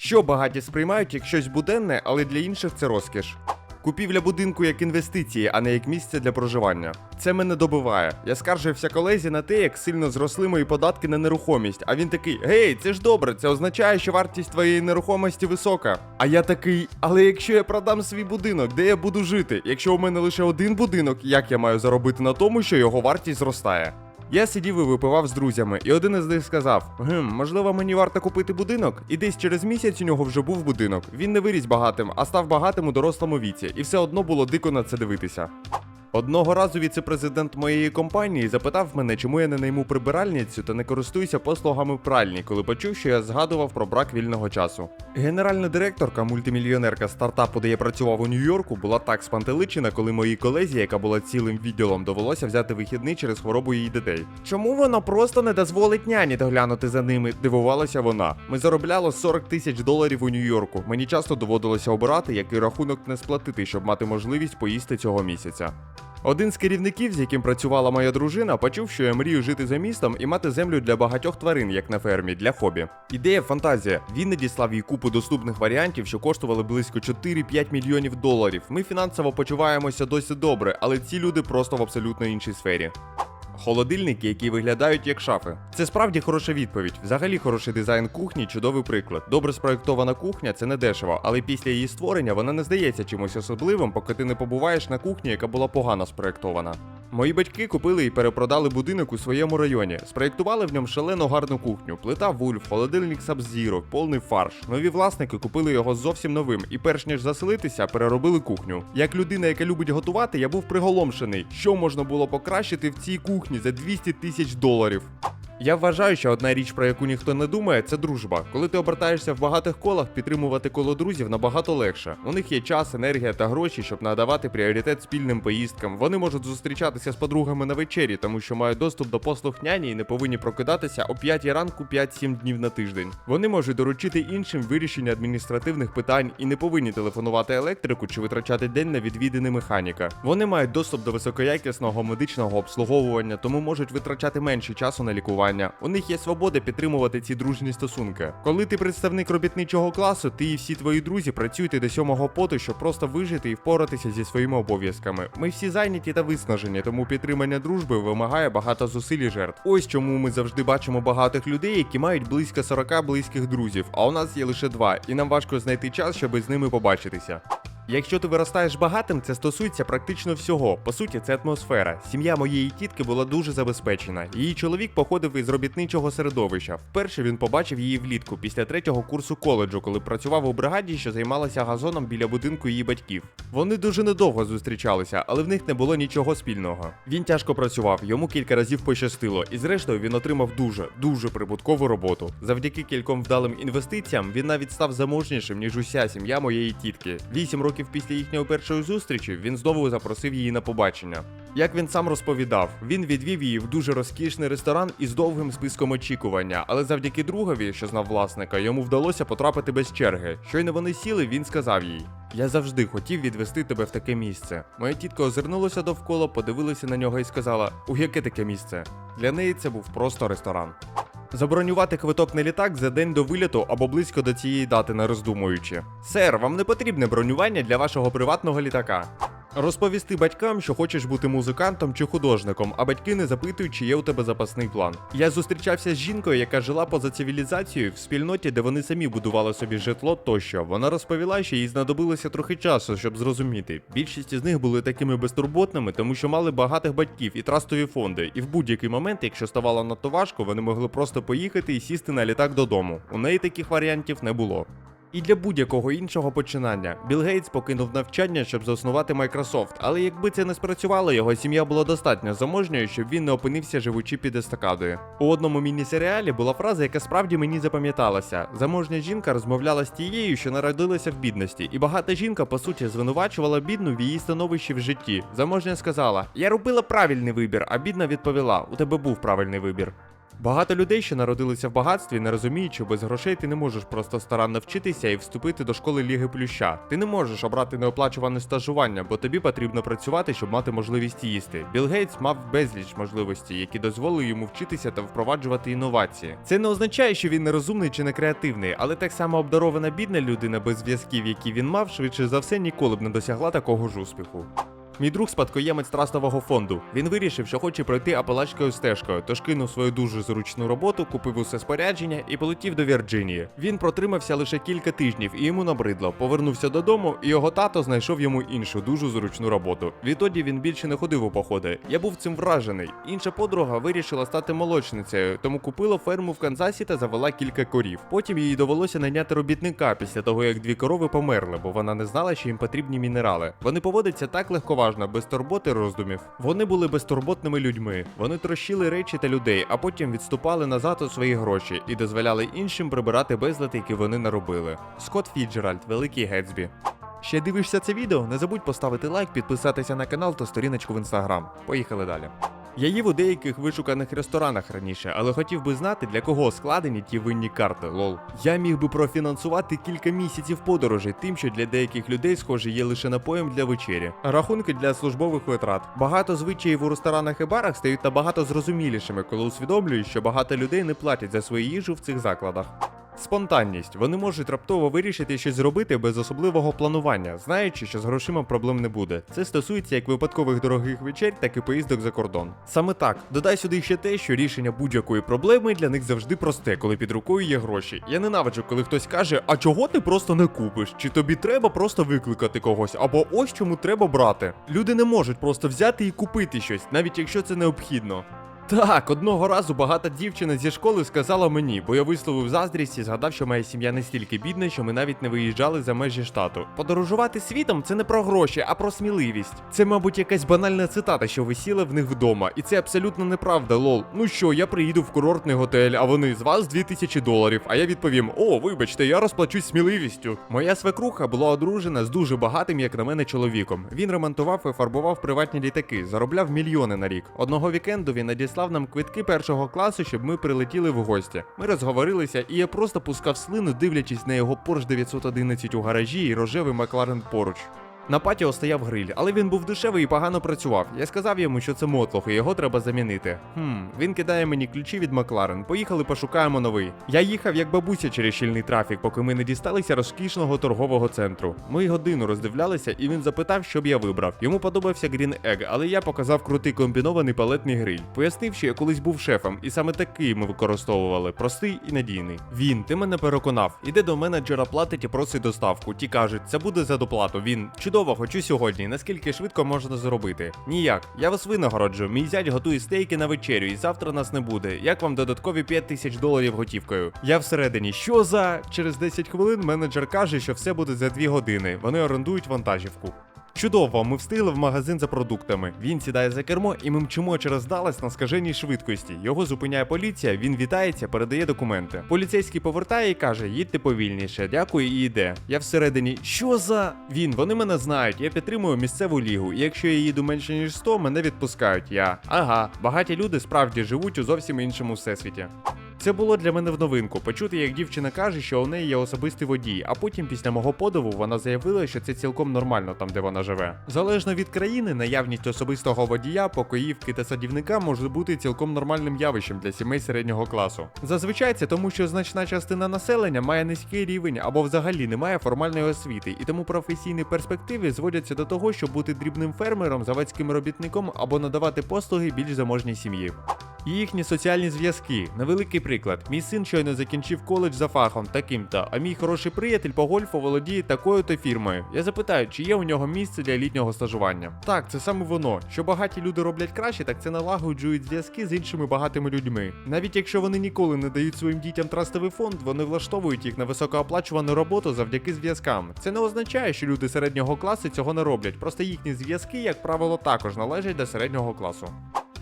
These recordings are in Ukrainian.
Що багаті сприймають як щось буденне, але для інших це розкіш. Купівля будинку як інвестиції, а не як місце для проживання. Це мене добиває. Я скаржився колезі на те, як сильно зросли мої податки на нерухомість. А він такий: Гей, це ж добре, це означає, що вартість твоєї нерухомості висока. А я такий, але якщо я продам свій будинок, де я буду жити? Якщо у мене лише один будинок, як я маю заробити на тому, що його вартість зростає? Я сидів і випивав з друзями, і один із них сказав: Гм, можливо, мені варто купити будинок. І десь через місяць у нього вже був будинок. Він не виріс багатим, а став багатим у дорослому віці, і все одно було дико на це дивитися. Одного разу віце-президент моєї компанії запитав мене, чому я не найму прибиральницю та не користуюся послугами пральні, коли почув, що я згадував про брак вільного часу. Генеральна директорка, мультимільйонерка стартапу, де я працював у Нью-Йорку, була так спантеличена, коли моїй колезі, яка була цілим відділом, довелося взяти вихідний через хворобу її дітей. Чому вона просто не дозволить няні доглянути за ними? Дивувалася вона. Ми заробляли 40 тисяч доларів у Нью-Йорку. Мені часто доводилося обирати, який рахунок не сплатити, щоб мати можливість поїсти цього місяця. Один з керівників, з яким працювала моя дружина, почув, що я мрію жити за містом і мати землю для багатьох тварин, як на фермі, для хобі. Ідея фантазія. Він надіслав їй купу доступних варіантів, що коштували близько 4-5 мільйонів доларів. Ми фінансово почуваємося досі добре, але ці люди просто в абсолютно іншій сфері. Холодильники, які виглядають як шафи. Це справді хороша відповідь. Взагалі хороший дизайн кухні чудовий приклад. Добре спроєктована кухня це не дешево, але після її створення вона не здається чимось особливим, поки ти не побуваєш на кухні, яка була погано спроєктована. Мої батьки купили і перепродали будинок у своєму районі. Спроєктували в ньому шалено гарну кухню, плита вульф, холодильник Сабзіро, повний фарш. Нові власники купили його зовсім новим і, перш ніж заселитися, переробили кухню. Як людина, яка любить готувати, я був приголомшений, що можна було покращити в цій кухні за 200 тисяч доларів. Я вважаю, що одна річ, про яку ніхто не думає, це дружба. Коли ти обертаєшся в багатих колах, підтримувати коло друзів набагато легше. У них є час, енергія та гроші, щоб надавати пріоритет спільним поїздкам. Вони можуть зустрічатися з подругами на вечері, тому що мають доступ до послуг няні і не повинні прокидатися о 5 ранку 5-7 днів на тиждень. Вони можуть доручити іншим вирішення адміністративних питань і не повинні телефонувати електрику чи витрачати день на відвідини механіка. Вони мають доступ до високоякісного медичного обслуговування, тому можуть витрачати менше часу на лікування. У них є свобода підтримувати ці дружні стосунки. Коли ти представник робітничого класу, ти і всі твої друзі працюєте до сьомого поту, щоб просто вижити і впоратися зі своїми обов'язками. Ми всі зайняті та виснажені, тому підтримання дружби вимагає багато зусиль і жертв. Ось чому ми завжди бачимо багатих людей, які мають близько 40 близьких друзів, а у нас є лише два, і нам важко знайти час, щоб з ними побачитися. Якщо ти виростаєш багатим, це стосується практично всього. По суті, це атмосфера. Сім'я моєї тітки була дуже забезпечена. Її чоловік походив із робітничого середовища. Вперше він побачив її влітку після третього курсу коледжу, коли працював у бригаді, що займалася газоном біля будинку її батьків. Вони дуже недовго зустрічалися, але в них не було нічого спільного. Він тяжко працював, йому кілька разів пощастило, і зрештою він отримав дуже, дуже прибуткову роботу. Завдяки кільком вдалим інвестиціям він навіть став заможнішим, ніж уся сім'я моєї тітки. Вісім років після їхньої першої зустрічі він знову запросив її на побачення. Як він сам розповідав, він відвів її в дуже розкішний ресторан із довгим списком очікування, але завдяки другові, що знав власника, йому вдалося потрапити без черги. Щойно вони сіли, він сказав їй: Я завжди хотів відвести тебе в таке місце. Моя тітка озирнулася довкола, подивилася на нього і сказала: У яке таке місце? Для неї це був просто ресторан. Забронювати квиток на літак за день до виліту або близько до цієї дати, не роздумуючи. Сер, вам не потрібне бронювання для вашого приватного літака. Розповісти батькам, що хочеш бути музикантом чи художником, а батьки не запитують, чи є у тебе запасний план. Я зустрічався з жінкою, яка жила поза цивілізацією в спільноті, де вони самі будували собі житло тощо. Вона розповіла, що їй знадобилося трохи часу, щоб зрозуміти. Більшість із них були такими безтурботними, тому що мали багатих батьків і трастові фонди. І в будь-який момент, якщо ставало надто важко, вони могли просто поїхати і сісти на літак додому. У неї таких варіантів не було. І для будь-якого іншого починання Білл Гейтс покинув навчання, щоб заснувати Microsoft, але якби це не спрацювало, його сім'я була достатньо заможньою, щоб він не опинився живучи під естакадою. У одному міні-серіалі була фраза, яка справді мені запам'яталася: заможня жінка розмовляла з тією, що народилася в бідності, і багата жінка, по суті, звинувачувала бідну в її становищі в житті. Заможня сказала: Я робила правильний вибір, а бідна відповіла: У тебе був правильний вибір. Багато людей, що народилися в багатстві, не розуміють, що без грошей ти не можеш просто старанно вчитися і вступити до школи Ліги Плюща. Ти не можеш обрати неоплачуване стажування, бо тобі потрібно працювати, щоб мати можливість їсти. Білл Гейтс мав безліч можливостей, які дозволили йому вчитися та впроваджувати інновації. Це не означає, що він нерозумний чи не креативний, але так само обдарована бідна людина без зв'язків, які він мав, швидше за все ніколи б не досягла такого ж успіху. Мій друг спадкоємець трастового фонду. Він вирішив, що хоче пройти апалачською стежкою, тож кинув свою дуже зручну роботу, купив усе спорядження і полетів до Вірджинії. Він протримався лише кілька тижнів і йому набридло. Повернувся додому, і його тато знайшов йому іншу дуже зручну роботу. Відтоді він більше не ходив у походи. Я був цим вражений. Інша подруга вирішила стати молочницею, тому купила ферму в Канзасі та завела кілька корів. Потім їй довелося найняти робітника після того, як дві корови померли, бо вона не знала, що їм потрібні мінерали. Вони поводяться так легковажно, без турботи роздумів. Вони були безтурботними людьми. Вони трощили речі та людей, а потім відступали назад у свої гроші і дозволяли іншим прибирати безлад, які вони наробили. Скотт Фіджеральд, Великий Гетсбі. Ще дивишся це відео? Не забудь поставити лайк, підписатися на канал та сторіночку в інстаграм. Поїхали далі. Я їв у деяких вишуканих ресторанах раніше, але хотів би знати, для кого складені ті винні карти, лол. Я міг би профінансувати кілька місяців подорожей, тим, що для деяких людей, схоже, є лише напоєм для вечері. Рахунки для службових витрат. Багато звичаїв у ресторанах і барах стають набагато зрозумілішими, коли усвідомлюєш, що багато людей не платять за свою їжу в цих закладах. Спонтанність. Вони можуть раптово вирішити щось зробити без особливого планування, знаючи, що з грошима проблем не буде. Це стосується як випадкових дорогих вечер, так і поїздок за кордон. Саме так, додай сюди ще те, що рішення будь-якої проблеми для них завжди просте, коли під рукою є гроші. Я ненавиджу, коли хтось каже, а чого ти просто не купиш? Чи тобі треба просто викликати когось, або ось чому треба брати. Люди не можуть просто взяти і купити щось, навіть якщо це необхідно. Так, одного разу багата дівчина зі школи сказала мені, бо я висловив заздрість і згадав, що моя сім'я настільки бідна, що ми навіть не виїжджали за межі штату. Подорожувати світом це не про гроші, а про сміливість. Це, мабуть, якась банальна цитата, що висіла в них вдома. І це абсолютно неправда, лол. Ну що, я приїду в курортний готель, а вони з вас 2000 доларів. А я відповім: О, вибачте, я розплачусь сміливістю. Моя свекруха була одружена з дуже багатим, як на мене, чоловіком. Він ремонтував і фарбував приватні літаки, заробляв мільйони на рік. Одного вікенду він надіслав нам квитки першого класу, щоб ми прилетіли в гості. Ми розговорилися, і я просто пускав слину, дивлячись на його Porsche 911 у гаражі і рожевий Макларен поруч. На патіо стояв гриль, але він був дешевий і погано працював. Я сказав йому, що це мотлох, і його треба замінити. Хм, він кидає мені ключі від Макларен. Поїхали, пошукаємо новий. Я їхав як бабуся через щільний трафік, поки ми не дісталися розкішного торгового центру. Ми годину роздивлялися, і він запитав, що б я вибрав. Йому подобався Green Egg, але я показав крутий комбінований палетний гриль. Пояснив, що я колись був шефом, і саме такий ми використовували простий і надійний. Він, ти мене переконав. Іде до менеджера, платить і просить доставку. Ті кажуть, це буде за доплату. Він чудово, хочу сьогодні. Наскільки швидко можна зробити? Ніяк. Я вас винагороджу. Мій зять готує стейки на вечерю, і завтра нас не буде. Як вам додаткові 5 тисяч доларів готівкою? Я всередині. Що за через 10 хвилин менеджер каже, що все буде за 2 години. Вони орендують вантажівку. Чудово, ми встигли в магазин за продуктами. Він сідає за кермо, і ми мчимо через Даллас на скаженій швидкості. Його зупиняє поліція, він вітається, передає документи. Поліцейський повертає і каже: їдьте повільніше, дякую і йде. Я всередині. Що за він? Вони мене знають. Я підтримую місцеву лігу. І якщо я їду менше ніж 100, мене відпускають. Я. Ага, багаті люди справді живуть у зовсім іншому всесвіті. Це було для мене в новинку. Почути, як дівчина каже, що у неї є особистий водій, а потім, після мого подиву, вона заявила, що це цілком нормально там, де вона живе. Залежно від країни, наявність особистого водія, покоївки та садівника може бути цілком нормальним явищем для сімей середнього класу. Зазвичай це тому, що значна частина населення має низький рівень або взагалі не має формальної освіти, і тому професійні перспективи зводяться до того, щоб бути дрібним фермером, заводським робітником або надавати послуги більш заможній сім'ї. І їхні соціальні зв'язки. Невеликий приклад. Мій син щойно закінчив коледж за фахом таким-то, а мій хороший приятель по гольфу володіє такою-то фірмою. Я запитаю, чи є у нього місце для літнього стажування. Так, це саме воно. Що багаті люди роблять краще, так це налагоджують зв'язки з іншими багатими людьми. Навіть якщо вони ніколи не дають своїм дітям трастовий фонд, вони влаштовують їх на високооплачувану роботу завдяки зв'язкам. Це не означає, що люди середнього класу цього не роблять. Просто їхні зв'язки, як правило, також належать до середнього класу.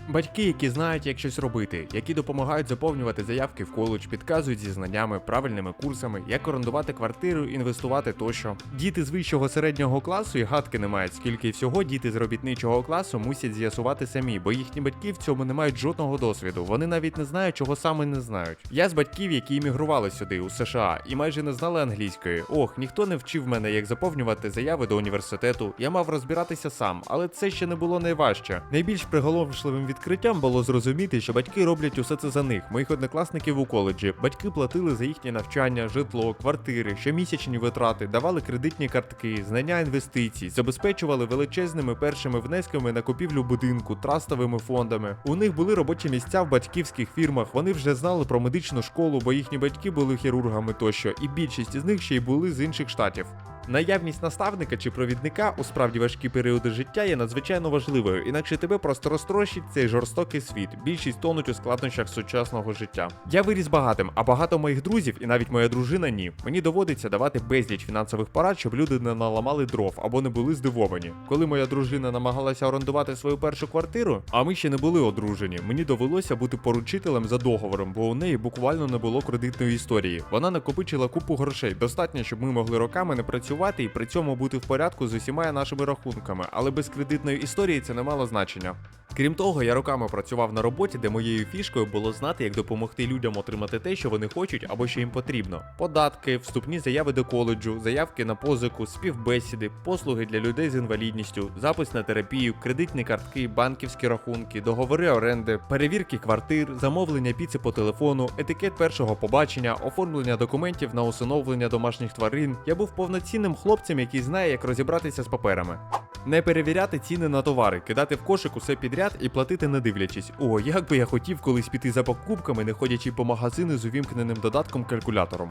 Батьки, які знають, як щось робити, які допомагають заповнювати заявки в коледж, підказують зі знаннями, правильними курсами, як орендувати квартиру, інвестувати тощо. Діти з вищого середнього класу і гадки не мають, скільки всього діти з робітничого класу мусять з'ясувати самі, бо їхні батьки в цьому не мають жодного досвіду. Вони навіть не знають, чого саме не знають. Я з батьків, які іммігрували сюди, у США, і майже не знали англійської. Ох, ніхто не вчив мене, як заповнювати заяви до університету. Я мав розбиратися сам, але це ще не було найважче. Найбільш приголомшливим відкриттям було зрозуміти, що батьки роблять усе це за них, моїх однокласників у коледжі. Батьки платили за їхнє навчання, житло, квартири, щомісячні витрати, давали кредитні картки, знання інвестицій, забезпечували величезними першими внесками на купівлю будинку, трастовими фондами. У них були робочі місця в батьківських фірмах. Вони вже знали про медичну школу, бо їхні батьки були хірургами тощо, і більшість із них ще й були з інших штатів. Наявність наставника чи провідника у справді важкі періоди життя є надзвичайно важливою, інакше тебе просто розтрощить цей жорстокий світ. Більшість тонуть у складнощах сучасного життя. Я виріс багатим, а багато моїх друзів, і навіть моя дружина ні. Мені доводиться давати безліч фінансових порад, щоб люди не наламали дров або не були здивовані. Коли моя дружина намагалася орендувати свою першу квартиру, а ми ще не були одружені, мені довелося бути поручителем за договором, бо у неї буквально не було кредитної історії. Вона накопичила купу грошей, достатньо, щоб ми могли роками не працювати і при цьому бути в порядку з усіма нашими рахунками, але без кредитної історії це не мало значення. Крім того, я роками працював на роботі, де моєю фішкою було знати, як допомогти людям отримати те, що вони хочуть або що їм потрібно: податки, вступні заяви до коледжу, заявки на позику, співбесіди, послуги для людей з інвалідністю, запис на терапію, кредитні картки, банківські рахунки, договори оренди, перевірки квартир, замовлення піци по телефону, етикет першого побачення, оформлення документів на усиновлення домашніх тварин. Я був повноцінним хлопцем, який знає, як розібратися з паперами. Не перевіряти ціни на товари, кидати в кошик усе підряд і платити не дивлячись. О, як би я хотів колись піти за покупками, не ходячи по магазини з увімкненим додатком калькулятором.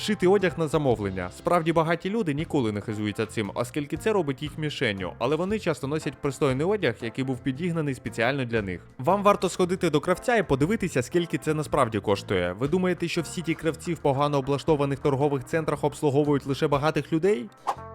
Шити одяг на замовлення. Справді багаті люди ніколи не хизуються цим, оскільки це робить їх мішенню, але вони часто носять пристойний одяг, який був підігнаний спеціально для них. Вам варто сходити до кравця і подивитися, скільки це насправді коштує. Ви думаєте, що всі ті кравці в погано облаштованих торгових центрах обслуговують лише багатих людей?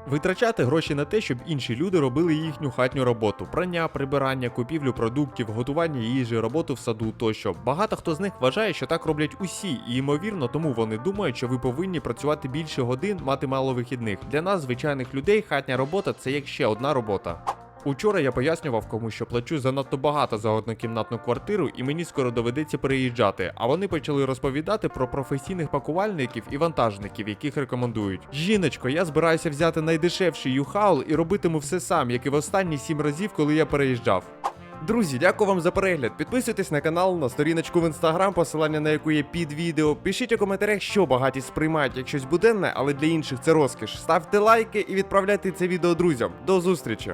Витрачати гроші на те, щоб інші люди робили їхню хатню роботу: прання, прибирання, купівлю продуктів, готування їжі, роботу в саду тощо. Багато хто з них вважає, що так роблять усі, і ймовірно, тому вони думають, що ви повинні працювати більше годин, мати мало вихідних. Для нас, звичайних людей, хатня робота це як ще одна робота. Учора я пояснював комусь, що плачу занадто багато за однокімнатну квартиру, і мені скоро доведеться переїжджати. А вони почали розповідати про професійних пакувальників і вантажників, яких рекомендують. Жіночко, я збираюся взяти найдешевший юхаул і робитиму все сам, як і в останні сім разів, коли я переїжджав. Друзі, дякую вам за перегляд. Підписуйтесь на канал, на сторіночку в інстаграм, посилання на яку є під відео. Пишіть у коментарях, що багатість сприймають як щось буденне, але для інших це розкіш. Ставте лайки і відправляйте це відео друзям. До зустрічі!